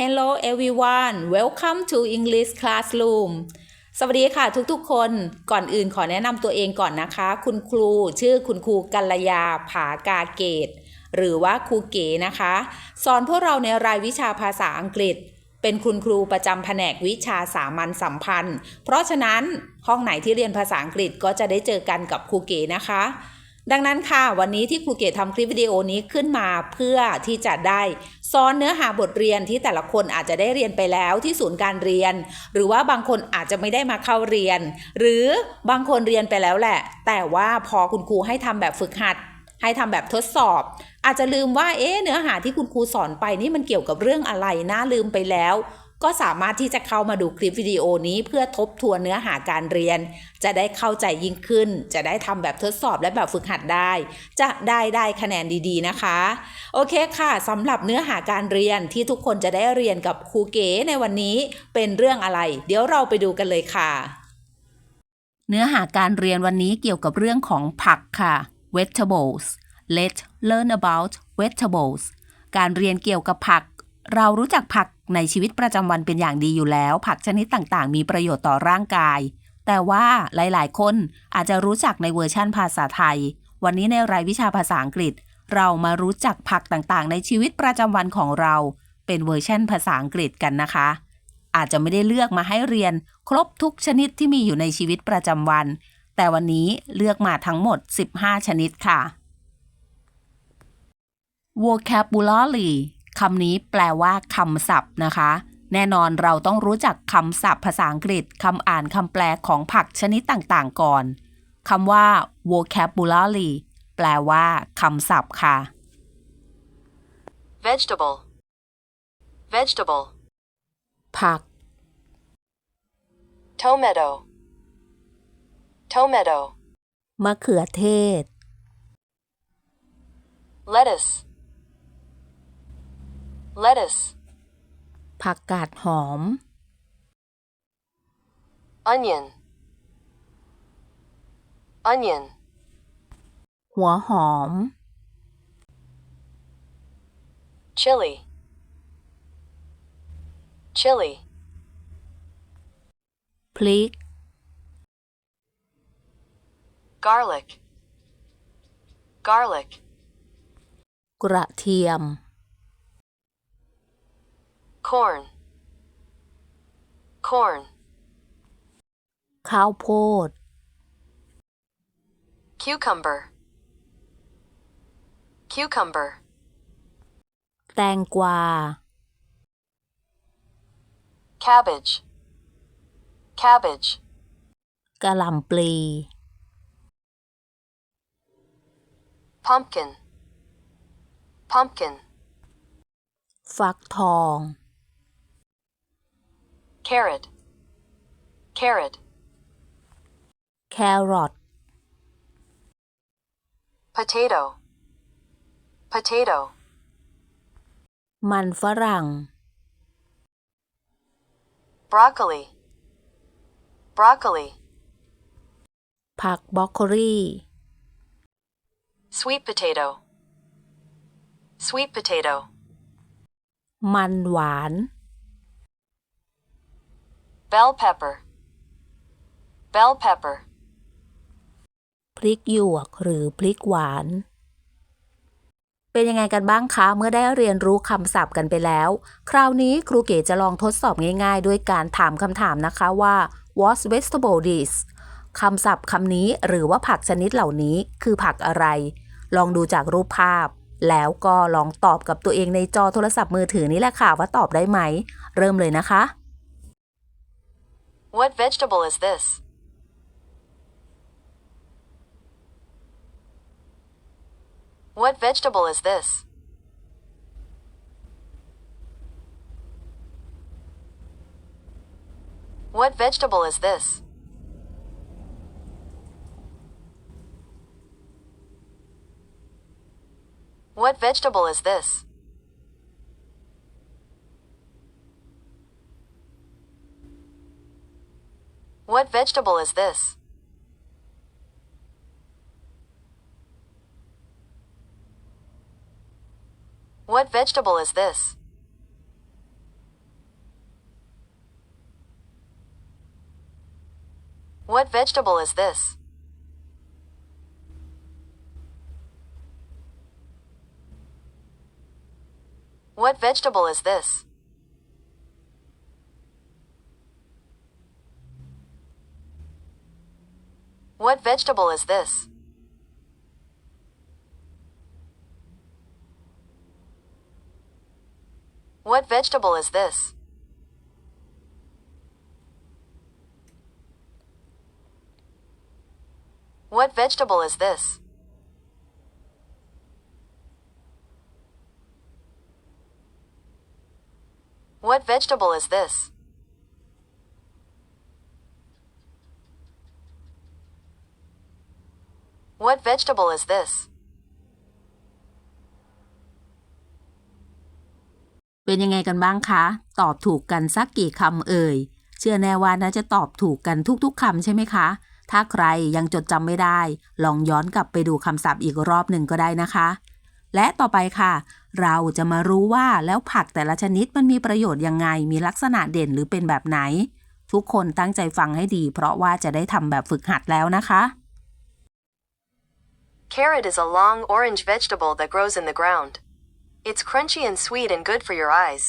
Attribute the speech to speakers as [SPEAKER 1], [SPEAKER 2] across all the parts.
[SPEAKER 1] Hello everyone welcome to English classroom สวัสดีค่ะทุกๆคนก่อนอื่นขอแนะนำตัวเองก่อนนะคะ คุณครูชื่อคุณครูกัลยาผากาเกต หรือว่าครูเก๋นะคะ สอนพวกเราในรายวิชาภาษาอังกฤษ เป็นคุณครูประจำแผนกวิชาสามัญสัมพันธ์ เพราะฉะนั้นห้องไหนที่เรียนภาษาอังกฤษก็จะได้เจอกันกับครูเก๋นะคะ ดังนั้นค่ะ วันนี้ที่ครูเกดทำคลิปวิดีโอนี้ขึ้นมาเพื่อที่จะได้ซ้อนเนื้อหาบทเรียนที่แต่ละคนอาจจะได้เรียนไปแล้วที่ศูนย์การเรียน หรือว่าบางคนอาจจะไม่ได้มาเข้าเรียน หรือบางคนเรียนไปแล้วแหละ แต่ว่าพอคุณครูให้ทำแบบฝึกหัด ให้ทำแบบทดสอบ อาจจะลืมว่าเอ๊ะเนื้อหาที่คุณครูสอนไปนี่มันเกี่ยวกับเรื่องอะไรนะลืมไปแล้ว ก็สามารถที่จะเข้ามาดูคลิปวิดีโอนี้เพื่อทบทวนเนื้อหาการเรียน จะได้เข้าใจยิ่งขึ้น จะได้ทำแบบทดสอบและแบบฝึกหัดได้ จะได้ได้คะแนนดีๆนะคะ โอเคค่ะสำหรับเนื้อหาการเรียนที่ทุกคนจะได้เรียนกับครูเก๋ในวันนี้เป็นเรื่องอะไร เดี๋ยวเราไปดูกันเลยค่ะ เนื้อหาการเรียนวันนี้เกี่ยวกับเรื่องของผักค่ะ vegetables let's learn about vegetables การเรียนเกี่ยวกับผัก เรารู้จักผัก ในชีวิตประจำวันเป็นอย่างดีอยู่แล้ว ผักชนิดต่างๆ มีประโยชน์ต่อร่างกาย แต่ว่าหลายๆ คนอาจจะรู้จักในเวอร์ชั่นภาษาไทย วันนี้ในรายวิชาภาษาอังกฤษ เรามารู้จักผักต่างๆ ในชีวิตประจำวันของเรา เป็นเวอร์ชั่นภาษาอังกฤษกันนะคะ อาจจะไม่ได้เลือกมาให้เรียน ครบทุกชนิดที่มีอยู่ในชีวิตประจำวัน แต่วันนี้เลือกมาทั้งหมด 15 ชนิดค่ะ vocabulary คำนี้แปลว่าคำศัพท์นะคะ แน่นอนเราต้องรู้จักคำศัพท์ภาษาอังกฤษคำอ่านคำแปลของผักชนิดต่างๆ ก่อนคำว่า vocabulary แปลว่าคำศัพท์ค่ะ
[SPEAKER 2] vegetable vegetable
[SPEAKER 1] ผัก
[SPEAKER 2] tomato tomato
[SPEAKER 1] มะเขือเทศ
[SPEAKER 2] lettuce lettuce
[SPEAKER 1] ผักกาดหอม
[SPEAKER 2] onion onion
[SPEAKER 1] หัวหอม
[SPEAKER 2] chili chili
[SPEAKER 1] พริก
[SPEAKER 2] garlic garlic
[SPEAKER 1] กระเทียม
[SPEAKER 2] corn corn
[SPEAKER 1] ข้าวโพด
[SPEAKER 2] cucumber cucumber
[SPEAKER 1] แตงกวา
[SPEAKER 2] cabbage cabbage
[SPEAKER 1] กะหล่ำปลี
[SPEAKER 2] pumpkin pumpkin
[SPEAKER 1] ฟักทอง
[SPEAKER 2] carrot carrot
[SPEAKER 1] แครอท
[SPEAKER 2] potato potato
[SPEAKER 1] มันฝรั่ง
[SPEAKER 2] broccoli broccoli
[SPEAKER 1] ผักบรอกโคลี
[SPEAKER 2] sweet potato sweet potato
[SPEAKER 1] มันหวาน
[SPEAKER 2] bell pepper bell pepper
[SPEAKER 1] พริกหยวกหรือพริกหวาน เป็นยังไงกันบ้างคะ เมื่อได้เรียนรู้คำศัพท์กันไปแล้ว คราวนี้ครูเก๋จะลองทดสอบง่ายๆ ด้วยการถามคำถามนะคะว่า what vegetable this คำศัพท์คำนี้หรือว่าผักชนิดเหล่านี้คือผักอะไร ลองดูจากรูปภาพ แล้วก็ลองตอบกับตัวเองในจอโทรศัพท์มือถือนี่แหละค่ะว่าตอบได้ไหม เริ่มเลยนะคะ
[SPEAKER 2] what vegetable is this? What vegetable is this? What vegetable is this? What vegetable is this? What vegetable is this? What vegetable is this? What vegetable is this? What vegetable is this? What vegetable is this? What vegetable is this? What vegetable is this? What vegetable is this? What vegetable is this?
[SPEAKER 1] เป็นยังไงกันบ้างคะ ตอบถูกกันสักกี่คำเอ่ย เชื่อแน่ว่าน่าจะตอบถูกกันทุกๆคำใช่ไหมคะ ถ้าใครยังจดจำไม่ได้ ลองย้อนกลับไปดูคำศัพท์อีกรอบหนึ่งก็ได้นะคะ และต่อไปค่ะ เราจะมารู้ว่าแล้วผักแต่ละชนิดมันมีประโยชน์ยังไง มีลักษณะเด่นหรือเป็นแบบไหน ทุกคนตั้งใจฟังให้ดี เพราะว่าจะได้ทำแบบฝึกหัดแล้วนะคะ
[SPEAKER 2] Carrot is a long orange vegetable that grows in the ground. It's crunchy and sweet and good for your eyes.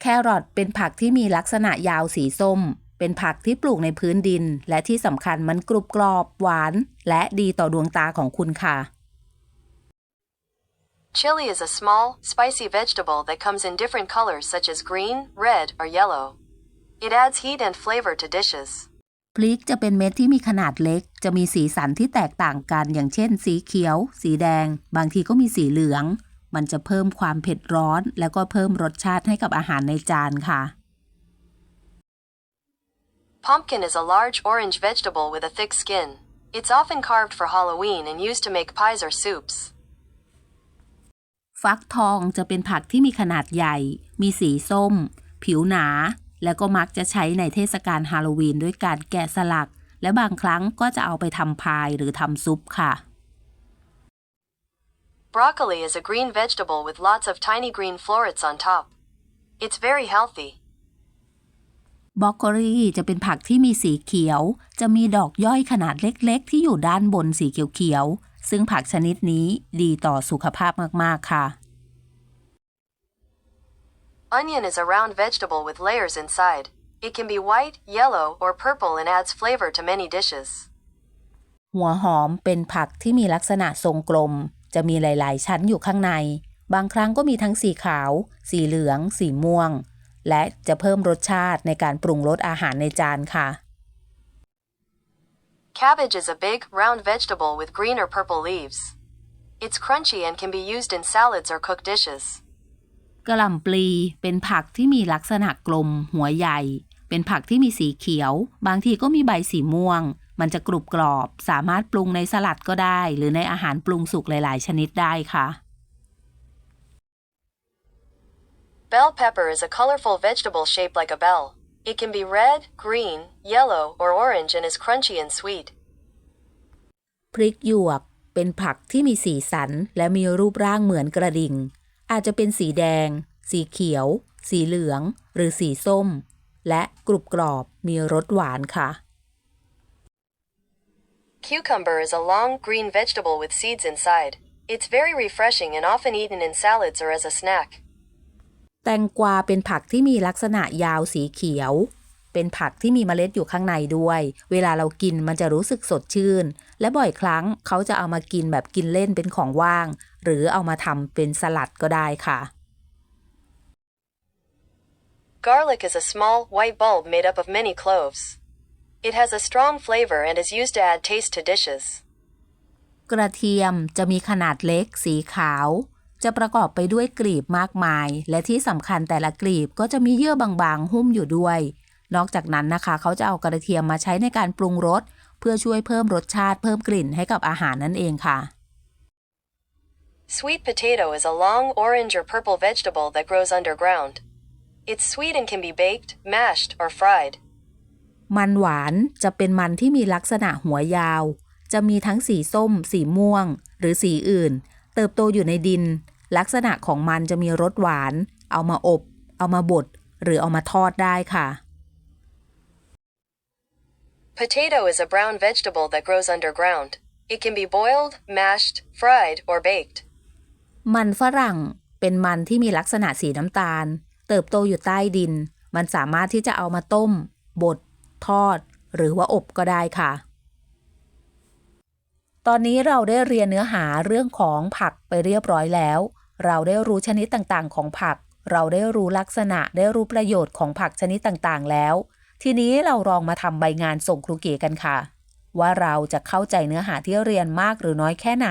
[SPEAKER 1] แครอทเป็นผักที่มีลักษณะยาวสีส้ม เป็นผักที่ปลูกในพื้นดิน และที่สำคัญมันกรุบกรอบ หวาน และดีต่อดวงตาของคุณค่ะ
[SPEAKER 2] Chili is a small, spicy vegetable that comes in different colors such as green, red, or yellow. It adds heat and flavor to dishes.
[SPEAKER 1] พริกจะเป็นเม็ดที่มีขนาดเล็ก จะมีสีสันที่แตกต่างกัน อย่างเช่น สีเขียว สีแดง บางทีก็มีสีเหลือง มันจะเพิ่มความเผ็ดร้อน แล้วก็เพิ่มรสชาติให้กับอาหารในจานค่ะ
[SPEAKER 2] Pumpkin is a large orange vegetable with a thick skin. It's often carved for Halloween and used to make pies or soups.
[SPEAKER 1] ฟักทองจะเป็นผักที่มีขนาดใหญ่ มีสีส้ม ผิวหนา แล้วก็มักจะใช้ในเทศกาลฮาโลวีนด้วยการแกะสลัก และบางครั้งก็จะเอาไปทำพายหรือทำซุปค่ะ
[SPEAKER 2] Broccoli is a green vegetable with lots of tiny green florets on top. It's very healthy.
[SPEAKER 1] บรอกโคลีจะเป็นผักที่มีสีเขียว จะมีดอกย่อยขนาดเล็กๆ ที่อยู่ด้านบนสีเขียวๆ ซึ่งผักชนิดนี้ดีต่อสุขภาพมากๆ ค่ะ
[SPEAKER 2] Onion is a round vegetable with layers inside. It can be white, yellow, or purple and adds flavor to many dishes.
[SPEAKER 1] หัวหอมเป็นผักที่มีลักษณะทรงกลม จะมีหลาย ๆ ชั้นอยู่ข้างใน บางครั้งก็มีทั้งสีขาว สีเหลือง สีม่วง และจะเพิ่มรสชาติในการปรุงรสอาหารในจานค่ะ
[SPEAKER 2] Cabbage is a big, round vegetable with green or purple leaves. It's crunchy and can be used in salads or cooked dishes.
[SPEAKER 1] กระหล่ำปลีเป็นผักที่มีลักษณะกลม หัวใหญ่ เป็นผักที่มีสีเขียว บางทีก็มีใบสีม่วง มันจะกรุบกรอบ สามารถปรุงในสลัดก็ได้ หรือในอาหารปรุงสุกหลาย ๆ ชนิดได้ค่ะ
[SPEAKER 2] Bell pepper is a colorful vegetable shaped like a bell. It can be red, green, yellow, or orange and is crunchy and sweet.
[SPEAKER 1] พริกหยวกเป็นผักที่มีสีสัน และมีรูปร่างเหมือนกระดิ่ง อาจจะเป็นสีแดง สีเขียว สีเหลือง หรือสีส้ม และกรุบกรอบมีรสหวานค่ะ
[SPEAKER 2] Cucumber is a long, green vegetable with seeds inside. It's very refreshing and often eaten in salads or as a snack.
[SPEAKER 1] แตงกวาเป็นผักที่มีลักษณะยาวสีเขียว เป็นผักที่มีเมล็ดอยู่ข้างในด้วย เวลาเรากินมันจะรู้สึกสดชื่น และบ่อยครั้งเขาจะเอามากินแบบกินเล่นเป็นของว่าง หรือเอามาทำเป็นสลัดก็ได้ค่ะ
[SPEAKER 2] Garlic is a small, white bulb made up of many cloves. It has a strong flavor and is used to add taste to dishes.
[SPEAKER 1] กระเทียมจะมีขนาดเล็กสีขาว จะประกอบไปด้วยกลีบมากมาย และที่สำคัญแต่ละกลีบก็จะมีเยื่อบางๆ หุ้มอยู่ด้วย นอกจากนั้นนะคะ เขาจะเอากระเทียมมาใช้ในการปรุงรสเพื่อช่วยเพิ่มรสชาติเพิ่มกลิ่นให้กับอาหารนั่นเองค่ะ
[SPEAKER 2] Sweet potato is a long orange or purple vegetable that grows underground. It's sweet and can be baked, mashed, or fried.
[SPEAKER 1] มันหวานจะเป็นมันที่มีลักษณะหัวยาว จะมีทั้งสีส้ม สีม่วง หรือสีอื่น เติบโตอยู่ในดิน ลักษณะของมันจะมีรสหวาน เอามาอบ เอามาบด หรือเอามาทอดได้ค่ะ
[SPEAKER 2] Potato is a brown vegetable that grows underground. It can be boiled, mashed, fried, or baked.
[SPEAKER 1] มันฝรั่งเป็นมันที่มีลักษณะสีน้ำตาล เติบโตอยู่ใต้ดิน มันสามารถที่จะเอามาต้ม บด ทอด หรือว่าอบก็ได้ค่ะ ตอนนี้เราได้เรียนเนื้อหาเรื่องของผักไปเรียบร้อยแล้ว เราได้รู้ชนิดต่างๆ ของผัก เราได้รู้ลักษณะ ได้รู้ประโยชน์ของผักชนิดต่างๆ แล้ว ทีนี้เราลองมาทำใบงานส่งครูเก๋กันค่ะ ว่าเราจะเข้าใจเนื้อหาที่เรียนมากหรือน้อยแค่ไหน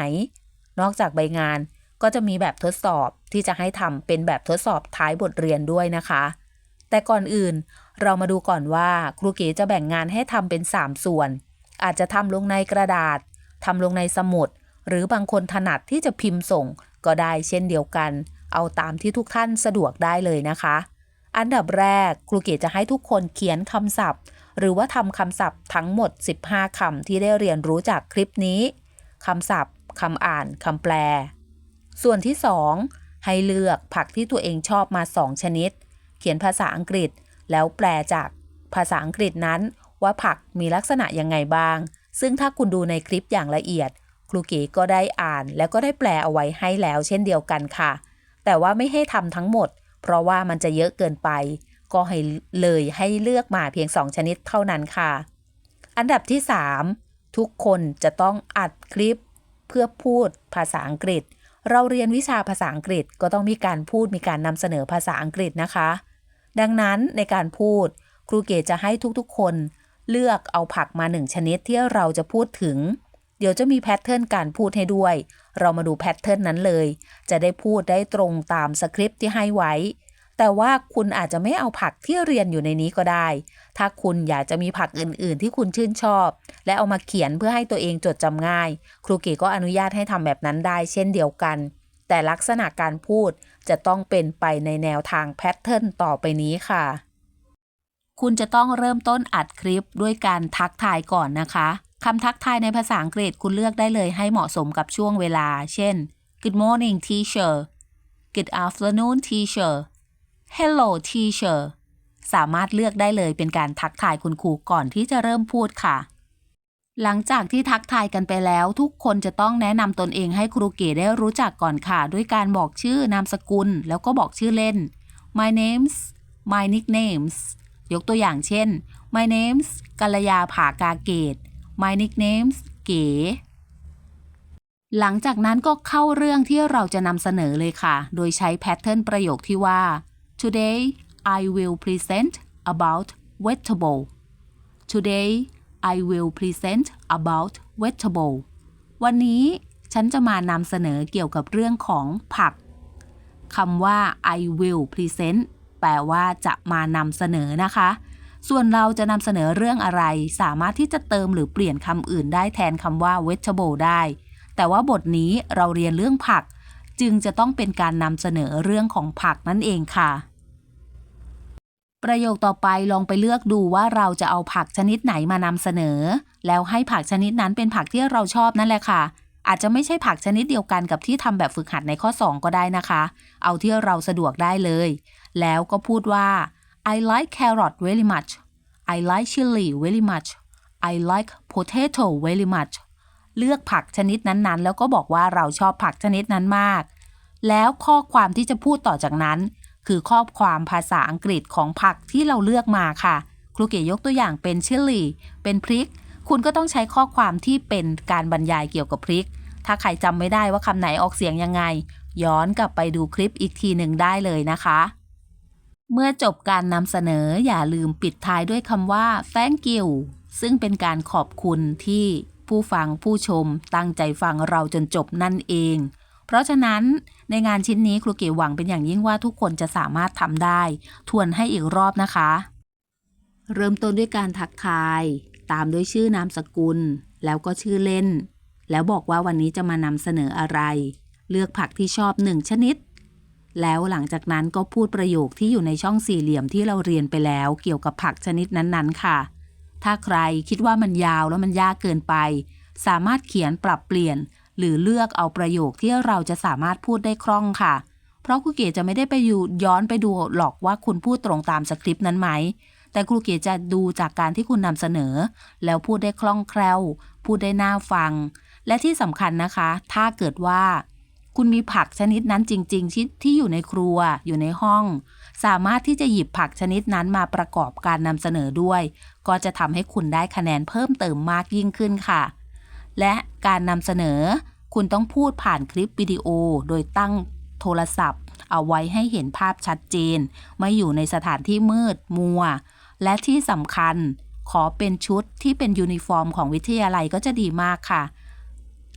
[SPEAKER 1] นอกจากใบงานก็จะมีแบบทดสอบที่จะให้ทำเป็นแบบทดสอบท้ายบทเรียนด้วยนะคะ แต่ก่อนอื่นเรามาดูก่อนว่าครูเก๋จะแบ่งงานให้ทำเป็น 3 ส่วน อาจจะทำลงในกระดาษทำลงในสมุด หรือบางคนถนัดที่จะพิมพ์ส่งก็ได้เช่นเดียวกัน เอาตามที่ทุกท่านสะดวกได้เลยนะคะ อันดับแรกครูเก๋จะให้ทุกคนเขียนคำศัพท์ หรือว่าทำคำศัพท์ทั้งหมด 15 คำที่ได้เรียนรู้จากคลิปนี้คำศัพท์คำอ่านคำแปล ส่วนที่ 2 ให้เลือกผักที่ตัวเองชอบมา 2 ชนิด เขียนภาษาอังกฤษ แล้วแปลจากภาษาอังกฤษนั้น ว่าผักมีลักษณะยังไงบ้าง ซึ่งถ้าคุณดูในคลิปอย่างละเอียด ครูเก๋ก็ได้อ่าน แล้วก็ได้แปลเอาไว้ให้แล้วเช่นเดียวกันค่ะ แต่ว่าไม่ให้ทำทั้งหมด เพราะว่ามันจะเยอะเกินไป ก็ให้เลยให้เลือกมาเพียง 2 ชนิดเท่านั้นค่ะ อันดับที่ 3 ทุกคนจะต้องอัดคลิป เพื่อพูดภาษาอังกฤษ เราเรียนวิชาภาษาอังกฤษก็ต้องมีการพูดมีการนำเสนอภาษาอังกฤษนะคะ ดังนั้นในการพูด ครูเกศจะให้ทุกๆคน เลือกเอาผักมาหนึ่งชนิดที่เราจะพูดถึง เดี๋ยวจะมีแพทเทิร์นการพูดให้ด้วย เรามาดูแพทเทิร์นนั้นเลย จะได้พูดได้ตรงตามสคริปต์ที่ให้ไว้ แต่ว่าคุณอาจจะไม่เอาผักที่เรียนอยู่ในนี้ก็ได้ ถ้าคุณอยากจะมีผักอื่น ๆ ที่คุณชื่นชอบ และเอามาเขียนเพื่อให้ตัวเองจดจำง่าย ครูเก๋ก็อนุญาตให้ทำแบบนั้นได้เช่นเดียวกัน แต่ลักษณะการพูดจะต้องเป็นไปในแนวทางแพทเทิร์นต่อไปนี้ค่ะ คุณจะต้องเริ่มต้นอัดคลิปด้วยการทักทายก่อนนะคะ คำทักทายในภาษาอังกฤษคุณเลือกได้เลยให้เหมาะสมกับช่วงเวลา เช่น Good morning teacher Good afternoon teacher Hello teacher สามารถเลือกได้เลยเป็นการทักทายคุณครูก่อนที่จะเริ่มพูดค่ะ หลังจากที่ทักทายกันไปแล้วทุกคนจะต้องแนะนำตนเองให้ครูเก๋ได้รู้จักก่อนค่ะ ด้วยการบอกชื่อนามสกุล แล้วก็บอกชื่อเล่น my name's my nicknames ยกตัวอย่างเช่น my name's กัลยาผากาเกต my nicknames เก๋ หลังจากนั้นก็เข้าเรื่องที่เราจะนำเสนอเลยค่ะ โดยใช้แพทเทิร์นประโยคที่ว่า today I will present about vegetable today I will present about vegetable วันนี้ฉันจะมานำเสนอเกี่ยวกับเรื่องของผักคำว่า I will present แปลว่าจะมานำเสนอนะคะ ส่วนเราจะนำเสนอเรื่องอะไร สามารถที่จะเติมหรือเปลี่ยนคำอื่นได้แทนคำว่า vegetable ได้ แต่ว่าบทนี้เราเรียนเรื่องผัก จึงจะต้องเป็นการนำเสนอเรื่องของผักนั่นเองค่ะ ประโยคต่อไปลองไปเลือกดูว่าเราจะเอาผักชนิดไหนมานำเสนอ แล้วให้ผักชนิดนั้นเป็นผักที่เราชอบนั่นแหละค่ะอาจจะไม่ใช่ผักชนิดเดียวกันกับที่ทำแบบฝึกหัดในข้อ 2 ก็ได้นะคะ เอาที่เราสะดวกได้เลย แล้วก็พูดว่า I like carrot very much I like chili very much I like potato very much เลือกผักชนิดนั้นๆ แล้วก็บอกว่าเราชอบผักชนิดนั้นมาก แล้วข้อความที่จะพูดต่อจากนั้น คือข้อความภาษาอังกฤษของผักที่เราเลือกมาค่ะ ครูเก๋ยกตัวอย่างเป็นชิลลี่เป็นพริก คุณก็ต้องใช้ข้อความที่เป็นการบรรยายเกี่ยวกับพริก ถ้าใครจำไม่ได้ว่าคำไหนออกเสียงยังไง ย้อนกลับไปดูคลิปอีกทีหนึ่งได้เลยนะคะ เมื่อจบการนำเสนออย่าลืมปิดท้ายด้วยคำว่า thank you ซึ่งเป็นการขอบคุณที่ผู้ฟังผู้ชมตั้งใจฟังเราจนจบนั่นเอง เพราะฉะนั้นในงานชิ้นนี้ครูเก๋หวังเป็นอย่างยิ่งว่าทุกคนจะสามารถทำได้ ทวนให้อีกรอบนะคะ เริ่มต้นด้วยการทักทาย ตามด้วยชื่อนามสกุล แล้วก็ชื่อเล่น แล้วบอกว่าวันนี้จะมานำเสนออะไร เลือกผักที่ชอบหนึ่งชนิด แล้วหลังจากนั้นก็พูดประโยคที่อยู่ในช่องสี่เหลี่ยมที่เราเรียนไปแล้ว เกี่ยวกับผักชนิดนั้นๆ ค่ะ ถ้าใครคิดว่ามันยาวแล้วมันยากเกินไป สามารถเขียนปรับเปลี่ยน หรือเลือกเอาประโยคที่เราจะสามารถพูดได้คล่องค่ะ เพราะครูเก๋จะไม่ได้ไปอยู่ย้อนไปดูหรอกว่าคุณพูดตรงตามสคริปต์นั้นไหม แต่ครูเก๋จะดูจากการที่คุณนำเสนอ แล้วพูดได้คล่องแคล่ว พูดได้น่าฟัง และที่สำคัญนะคะ ถ้าเกิดว่า คุณมีผักชนิดนั้นจริง ๆ ที่ที่อยู่ในครัวอยู่ในห้อง สามารถที่จะหยิบผักชนิดนั้นมาประกอบการนำเสนอด้วย ก็จะทำให้คุณได้คะแนนเพิ่มเติมมากยิ่งขึ้นค่ะ และการนำเสนอ คุณต้องพูดผ่านคลิปวิดีโอ โดยตั้งโทรศัพท์ เอาไว้ให้เห็นภาพชัดเจน ไม่อยู่ในสถานที่มืดมัว และที่สำคัญ ขอเป็นชุดที่เป็นยูนิฟอร์มของวิทยาลัยก็จะดีมากค่ะ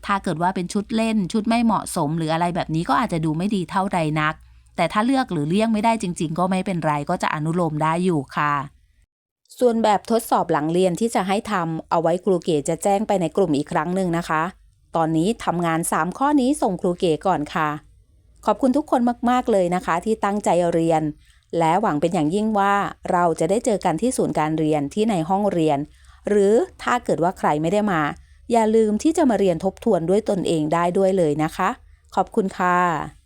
[SPEAKER 1] ถ้าเกิดว่าเป็นชุดเล่นชุดไม่เหมาะสม หรืออะไรแบบนี้ก็อาจจะดูไม่ดีเท่าใดนัก แต่ถ้าเลือกหรือเลี่ยงไม่ได้จริง ๆ ก็ไม่เป็นไรก็จะอนุโลมได้อยู่ค่ะ ส่วนแบบทดสอบหลังเรียนที่จะให้ทำเอาไว้ครูเก๋จะแจ้งไปในกลุ่มอีกครั้งหนึ่งนะคะ ตอนนี้ทำงาน 3 ข้อนี้ส่งครูเก๋ก่อนค่ะ ขอบคุณทุกคนมากๆเลยนะคะ ที่ตั้งใจเรียน และหวังเป็นอย่างยิ่งว่าเราจะได้เจอกันที่ศูนย์การเรียนที่ในห้องเรียน หรือถ้าเกิดว่าใครไม่ได้มา อย่าลืมที่จะมาเรียนทบทวนด้วยตนเองได้ด้วยเลยนะคะ ขอบคุณค่ะ